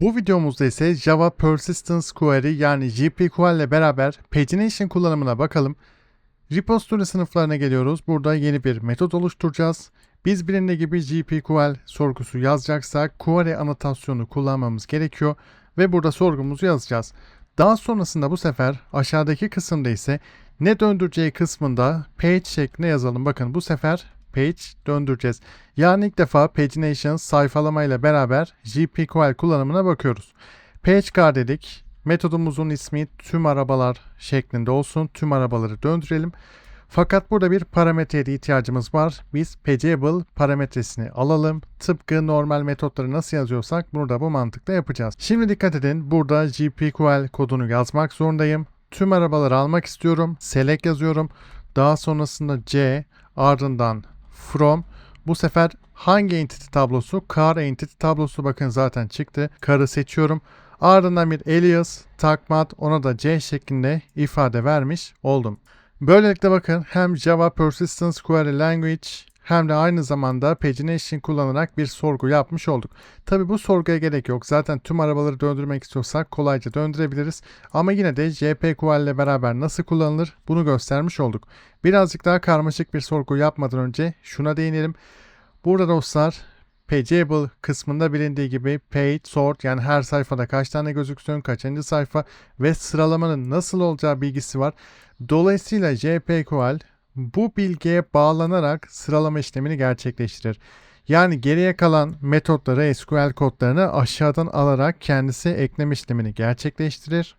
Bu videomuzda ise Java Persistence Query yani JPQL ile beraber pagination kullanımına bakalım. Repository sınıflarına geliyoruz. Burada yeni bir metot oluşturacağız. Biz birinde gibi JPQL sorgusu yazacaksak query anotasyonu kullanmamız gerekiyor ve burada sorgumuzu yazacağız. Daha sonrasında bu sefer aşağıdaki kısımda ise ne döndüreceği kısmında page şeklinde yazalım. Bakın bu sefer page döndüreceğiz. Yani ilk defa pagination sayfalama ile beraber JPQL kullanımına bakıyoruz. PageCar dedik. Metodumuzun ismi tüm arabalar şeklinde olsun. Tüm arabaları döndürelim. Fakat burada bir parametreye ihtiyacımız var. Biz pageable parametresini alalım. Tıpkı normal metotları nasıl yazıyorsak bunu da bu mantıkla yapacağız. Şimdi dikkat edin. Burada JPQL kodunu yazmak zorundayım. Tüm arabaları almak istiyorum. Select yazıyorum. Daha sonrasında C ardından from bu sefer hangi entity tablosu? Car entity tablosu bakın zaten çıktı. Car'ı seçiyorum. Ardından bir alias, takmat ona da C şeklinde ifade vermiş oldum. Böylelikle bakın hem Java Persistence Query Language hem de aynı zamanda pagination kullanarak bir sorgu yapmış olduk. Tabi bu sorguya gerek yok. Zaten tüm arabaları döndürmek istiyorsak kolayca döndürebiliriz. Ama yine de JPQL ile beraber nasıl kullanılır bunu göstermiş olduk. Birazcık daha karmaşık bir sorgu yapmadan önce şuna değinelim. Burada dostlar Pageable kısmında bilindiği gibi page, sort yani her sayfada kaç tane gözüksün, kaçıncı sayfa ve sıralamanın nasıl olacağı bilgisi var. Dolayısıyla JPQL bu bilgiye bağlanarak sıralama işlemini gerçekleştirir. Yani geriye kalan metotları, SQL kodlarını aşağıdan alarak kendisi ekleme işlemini gerçekleştirir.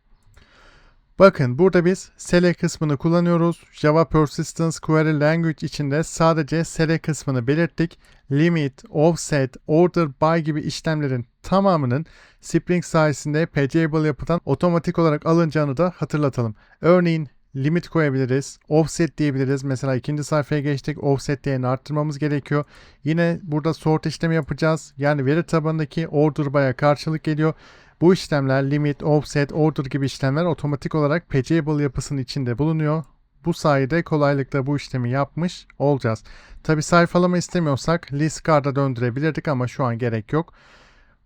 Bakın burada biz select kısmını kullanıyoruz. Java Persistence Query Language içinde sadece select kısmını belirttik. Limit, offset, order by gibi işlemlerin tamamının Spring sayesinde pageable yapıdan otomatik olarak alınacağını da hatırlatalım. Örneğin limit koyabiliriz. Offset diyebiliriz. Mesela ikinci sayfaya geçtik. Offset değerini arttırmamız gerekiyor. Yine burada sort işlemi yapacağız. Yani veri tabanındaki order by'a karşılık geliyor. Bu işlemler limit, offset, order gibi işlemler otomatik olarak pageable yapısının içinde bulunuyor. Bu sayede kolaylıkla bu işlemi yapmış olacağız. Tabi sayfalama istemiyorsak list card'a döndürebilirdik ama şu an gerek yok.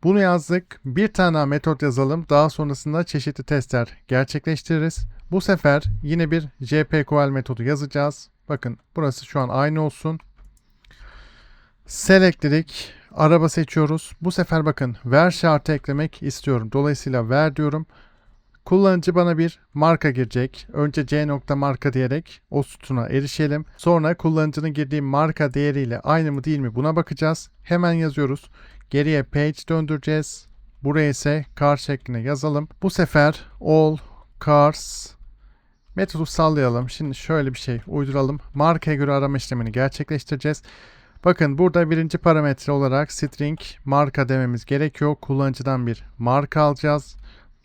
Bunu yazdık. Bir tane metot yazalım. Daha sonrasında çeşitli testler gerçekleştiririz. Bu sefer yine bir JPQL metodu yazacağız. Bakın burası şu an aynı olsun. Select dedik. Araba seçiyoruz. Bu sefer bakın ver şartı eklemek istiyorum. Dolayısıyla ver diyorum. Kullanıcı bana bir marka girecek. Önce c nokta marka diyerek o sütuna erişelim. Sonra kullanıcının girdiği marka değeriyle aynı mı değil mi buna bakacağız. Hemen yazıyoruz. Geriye page döndüreceğiz. Buraya ise car şeklinde yazalım. Bu sefer all cars metodu sallayalım. Şimdi şöyle bir şey uyduralım. Markaya göre arama işlemini gerçekleştireceğiz. Bakın burada birinci parametre olarak string marka dememiz gerekiyor. Kullanıcıdan bir marka alacağız.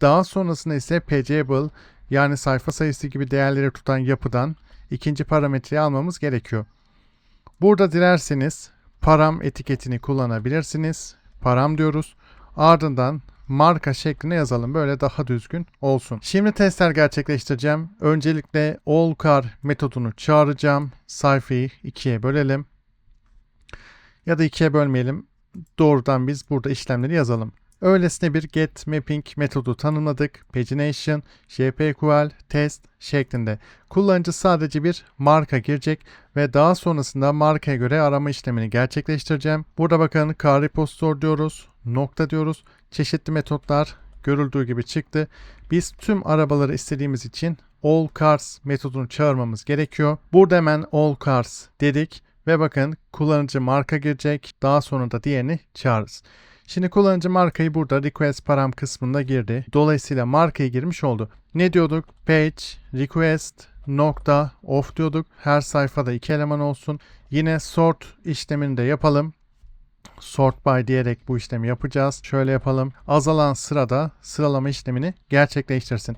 Daha sonrasında ise pageable yani sayfa sayısı gibi değerleri tutan yapıdan ikinci parametreyi almamız gerekiyor. Burada dilerseniz param etiketini kullanabilirsiniz. Param diyoruz. Ardından marka şeklinde yazalım. Böyle daha düzgün olsun. Şimdi testler gerçekleştireceğim. Öncelikle allCar metodunu çağıracağım. Sayfayı ikiye bölelim. Ya da ikiye bölmeyelim. Doğrudan biz burada işlemleri yazalım. Öylesine bir get mapping metodu tanımladık. Pagination, JPQL, test şeklinde. Kullanıcı sadece bir marka girecek ve daha sonrasında markaya göre arama işlemini gerçekleştireceğim. Burada bakın car diyoruz, nokta diyoruz. Çeşitli metotlar görüldüğü gibi çıktı. Biz tüm arabaları istediğimiz için all cars metodunu çağırmamız gerekiyor. Burada hemen all cars dedik ve bakın kullanıcı marka girecek. Daha sonra da diğerini çağırırız. Şimdi kullanıcı markayı burada request param kısmında girdi. Dolayısıyla markayı girmiş oldu. Ne diyorduk? Page request nokta off diyorduk. Her sayfada iki eleman olsun. Yine sort işlemini de yapalım. Sort by diyerek bu işlemi yapacağız. Şöyle yapalım. Azalan sırada sıralama işlemini gerçekleştirsin.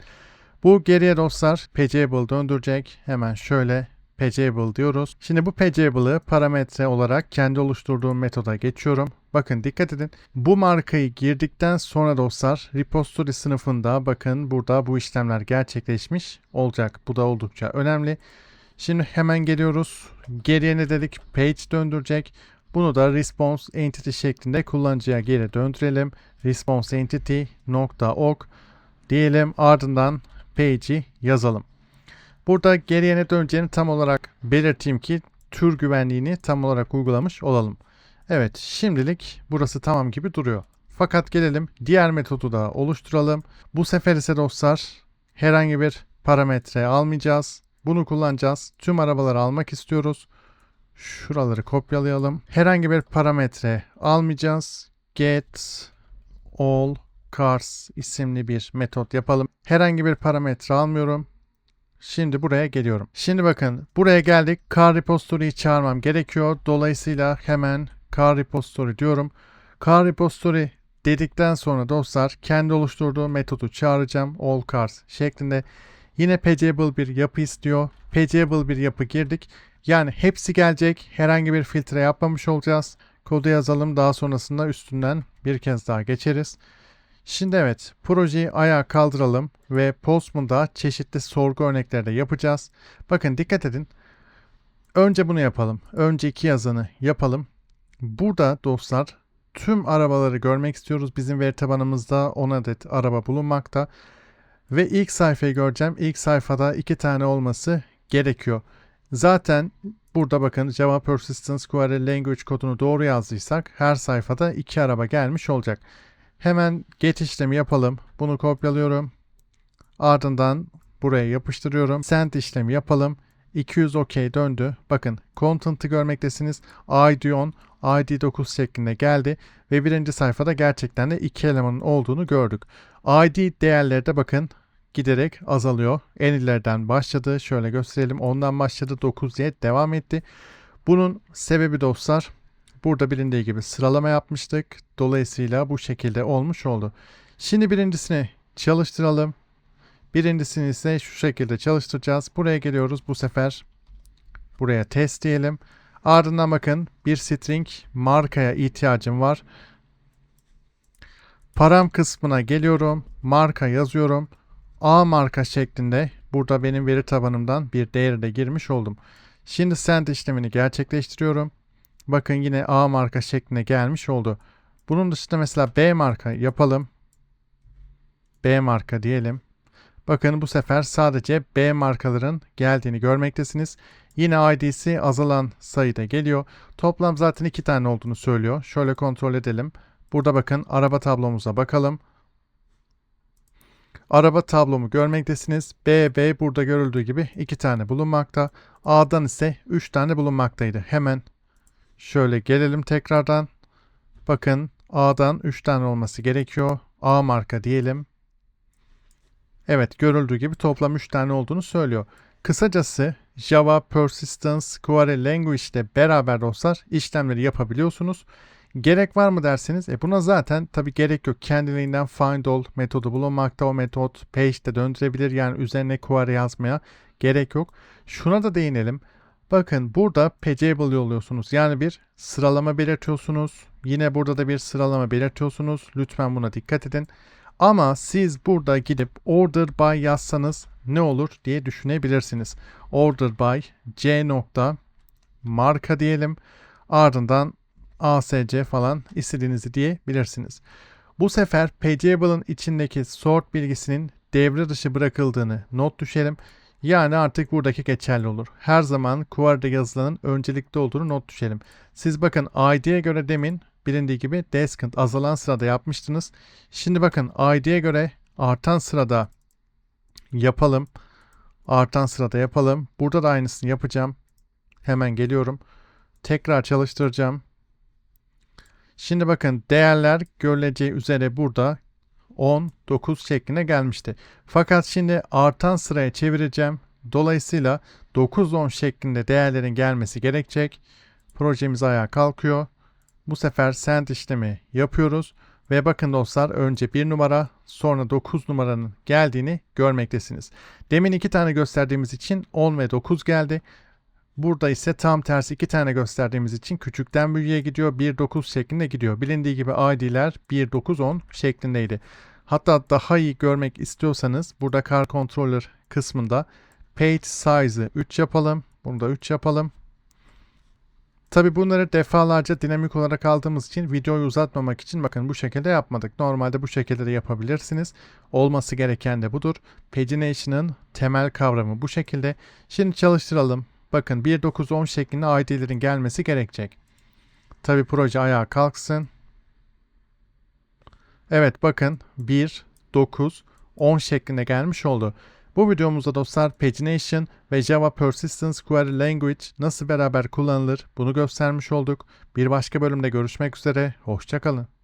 Bu geriye dostlar pageable döndürecek. Hemen şöyle pageable diyoruz. Şimdi bu pageable'ı parametre olarak kendi oluşturduğum metoda geçiyorum. Bakın dikkat edin. Bu markayı girdikten sonra dostlar repository sınıfında bakın burada bu işlemler gerçekleşmiş olacak. Bu da oldukça önemli. Şimdi hemen geliyoruz. Geriye ne dedik? Page döndürecek. Bunu da response entity şeklinde kullanıcıya geri döndürelim. response entity.org diyelim ardından page'i yazalım. Burada geriye ne döneceğini tam olarak belirteyim ki tür güvenliğini tam olarak uygulamış olalım. Evet şimdilik burası tamam gibi duruyor. Fakat gelelim diğer metodu da oluşturalım. Bu sefer ise dostlar herhangi bir parametre almayacağız. Bunu kullanacağız. Tüm arabaları almak istiyoruz. Şuraları kopyalayalım. Herhangi bir parametre almayacağız. Get all cars isimli bir metot yapalım. Herhangi bir parametre almıyorum. Şimdi buraya geliyorum. Şimdi bakın buraya geldik. Car repository'yi çağırmam gerekiyor. Dolayısıyla hemen car repository diyorum. Car repository dedikten sonra dostlar kendi oluşturduğu metodu çağıracağım. All cars şeklinde. Yine pageable bir yapı istiyor. Pageable bir yapı girdik. Yani hepsi gelecek. Herhangi bir filtre yapmamış olacağız. Kodu yazalım. Daha sonrasında üstünden bir kez daha geçeriz. Şimdi evet projeyi ayağa kaldıralım ve Postman'da çeşitli sorgu örnekleri de yapacağız. Bakın dikkat edin. Önce bunu yapalım. Önce iki yazanı yapalım. Burada dostlar tüm arabaları görmek istiyoruz. Bizim veri tabanımızda 10 adet araba bulunmakta. Ve ilk sayfayı göreceğim. İlk sayfada iki tane olması gerekiyor. Zaten burada bakın Java Persistence Query Language kodunu doğru yazdıysak her sayfada iki araba gelmiş olacak. Hemen get işlemi yapalım. Bunu kopyalıyorum. Ardından buraya yapıştırıyorum. Send işlemi yapalım. 200 OK döndü. Bakın content'ı görmektesiniz. ID 10, ID 9 şeklinde geldi. Ve birinci sayfada gerçekten de iki elemanın olduğunu gördük. ID değerleri de bakın giderek azalıyor. En ileriden başladı. Şöyle gösterelim. Ondan başladı 9 diye devam etti. Bunun sebebi dostlar burada bilindiği gibi sıralama yapmıştık. Dolayısıyla bu şekilde olmuş oldu. Şimdi birincisini çalıştıralım. Birincisini ise şu şekilde çalıştıracağız. Buraya geliyoruz. Bu sefer buraya test diyelim. Ardından bakın bir string markaya ihtiyacım var. Param kısmına geliyorum. Marka yazıyorum. A marka şeklinde burada benim veri tabanımdan bir değeri de girmiş oldum. Şimdi send işlemini gerçekleştiriyorum. Bakın yine A marka şeklinde gelmiş oldu. Bunun dışında mesela B marka yapalım. B marka diyelim. Bakın bu sefer sadece B markaların geldiğini görmektesiniz. Yine ID'si azalan sayıda geliyor. Toplam zaten iki tane olduğunu söylüyor. Şöyle kontrol edelim. Burada bakın araba tablomuza bakalım. Araba tablomu görmektesiniz. B, B burada görüldüğü gibi iki tane bulunmakta. A'dan ise üç tane bulunmaktaydı. Hemen şöyle gelelim tekrardan. Bakın A'dan üç tane olması gerekiyor. A marka diyelim. Evet görüldüğü gibi toplam 3 tane olduğunu söylüyor. Kısacası Java Persistence Query Language ile beraber dostlar işlemleri yapabiliyorsunuz. Gerek var mı derseniz e buna zaten tabi gerek yok. Kendiliğinden find all metodu bulunmakta. O metot page'de döndürebilir. Yani üzerine query yazmaya gerek yok. Şuna da değinelim. Bakın burada pageable yolluyorsunuz. Yani bir sıralama belirtiyorsunuz. Yine burada da bir sıralama belirtiyorsunuz. Lütfen buna dikkat edin. Ama siz burada gidip order by yazsanız ne olur diye düşünebilirsiniz. Order by c nokta marka diyelim. Ardından ASC falan istediğinizi diyebilirsiniz. Bu sefer pageable'ın içindeki sort bilgisinin devre dışı bırakıldığını not düşelim. Yani artık buradaki geçerli olur. Her zaman query'de yazılanın öncelikli olduğunu not düşelim. Siz bakın ID'ye göre demin bilindiği gibi deskant azalan sırada yapmıştınız. Şimdi bakın ID'ye göre artan sırada yapalım. Artan sırada yapalım. Burada da aynısını yapacağım. Hemen geliyorum. Tekrar çalıştıracağım. Şimdi bakın değerler görüleceği üzere burada 10, 9 şeklinde gelmişti. Fakat şimdi artan sıraya çevireceğim. Dolayısıyla 9, 10 şeklinde değerlerin gelmesi gerekecek. Projemiz ayağa kalkıyor. Bu sefer send işlemi yapıyoruz. Ve bakın dostlar önce 1 numara sonra 9 numaranın geldiğini görmektesiniz. Demin 2 tane gösterdiğimiz için 10 ve 9 geldi. Burada ise tam tersi 2 tane gösterdiğimiz için küçükten büyüğe gidiyor. 1-9 şeklinde gidiyor. Bilindiği gibi ID'ler 1-9-10 şeklindeydi. Hatta daha iyi görmek istiyorsanız burada Car Controller kısmında Page Size'ı 3 yapalım. Bunu da 3 yapalım. Tabi bunları defalarca dinamik olarak aldığımız için videoyu uzatmamak için bakın bu şekilde yapmadık. Normalde bu şekilde de yapabilirsiniz. Olması gereken de budur. Pagination'ın temel kavramı bu şekilde. Şimdi çalıştıralım. Bakın 1910 şeklinde ID'lerin gelmesi gerekecek. Tabi proje ayağa kalksın. Evet bakın 1, 9, 10 şeklinde gelmiş oldu. Bu videomuzda dostlar Pagination ve Java Persistence Query Language nasıl beraber kullanılır bunu göstermiş olduk. Bir başka bölümde görüşmek üzere, hoşçakalın.